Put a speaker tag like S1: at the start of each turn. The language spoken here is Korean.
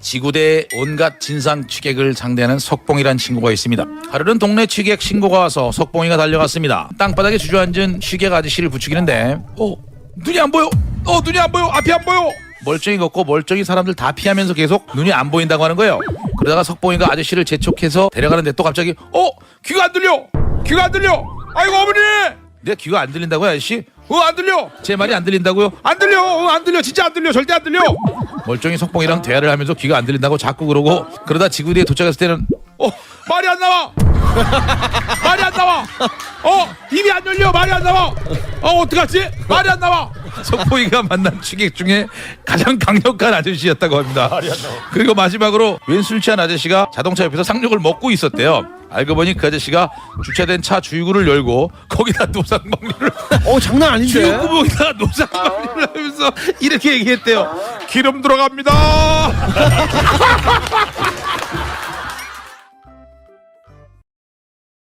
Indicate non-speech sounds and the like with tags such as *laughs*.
S1: 지구대의 온갖 진상 취객을 상대하는 석봉이란 친구가 있습니다. 하루는 동네 취객 신고가 와서 석봉이가 달려갔습니다. 땅바닥에 주저앉은 취객 아저씨를 부추기는데 어 눈이 안 보여 어 눈이 안 보여 앞이 안 보여 멀쩡히 걷고 멀쩡히 사람들 다 피하면서 계속 눈이 안 보인다고 하는 거예요. 그러다가 석봉이가 아저씨를 재촉해서 데려가는데 또 갑자기 어 귀가 안 들려 귀가 안 들려 아이고 어머니 내 귀가 안 들린다고요 아저씨? 어안 들려. 제 말이 안 들린다고요? 안 들려. 어, 안 들려. 진짜 안 들려. 절대 안 들려. 멀쩡히 석봉이랑 대화를 하면서 귀가 안 들린다고 자꾸 그러고 그러다 지구대에 도착했을 때는 어 말이 안 나와. *laughs* 말이 안 나와. 어 입이 안 열려. 말이 안 나와. 어 어떡하지? 말이 안 나와. 석봉이가 만난 취객 중에 가장 강력한 아저씨였다고 합니다. 그리고 마지막으로 웬술 취한 아저씨가 자동차 옆에서 상륙을 먹고 있었대요 알고 보니 그 아저씨가 주차된 차 주유구를 열고 거기다 노상방류를 *laughs*
S2: 어 장난 아닌데.
S1: 주유구멍에다 노상방류를 하면서 이렇게 얘기했대요 기름 들어갑니다 *laughs*